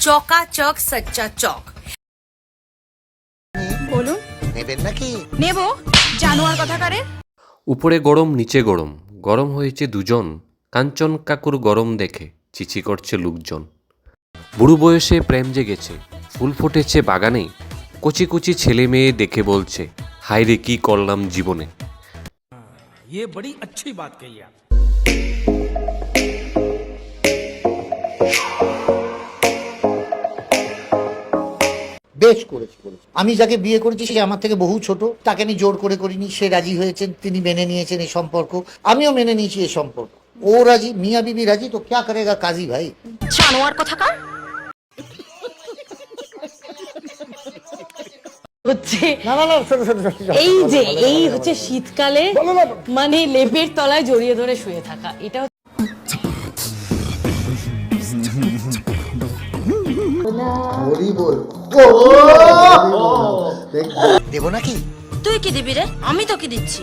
চকাচক সচ্চা চক বলুন নেবেন নাকি নেব জানোয়ার কথাকারে উপরে গরম নিচে গরম গরম হয়েছে দুজন কাঞ্চন কাকুর গরম দেখে চিচি করছে লোকজন বুড়ো বয়সে প্রেম জেগেছে ফুল ফুটেছে বাগানে কচি কচি ছেলে মেয়ে দেখে বলছে হায় রে কি করলাম জীবনে ये बड़ी अच्छी बात कही आप বেশ করেছি করেছি। আমি যাকে বিয়ে করেছি সে আমার থেকে বহু ছোট। তাকে আমি জোর করে করিনি সে রাজি হয়েছেন তিনি মেনে নিয়েছেন এই সম্পর্ক। আমিও মেনে নিয়েছি এই সম্পর্ক। ও রাজি মিয়া বিবি রাজি তো ক্যা করেগা কাজী ভাই? জানোয়ার কথাকার হচ্ছে শোনো শোনো, এই যে এই হচ্ছে শীতকালে মানে লেপের তলায় জড়িয়ে ধরে শুয়ে থাকা। এটা হচ্ছে- হরি বল। দেবো নাকি? তুই কি দিবি রে? আমি তোকে দিচ্ছি।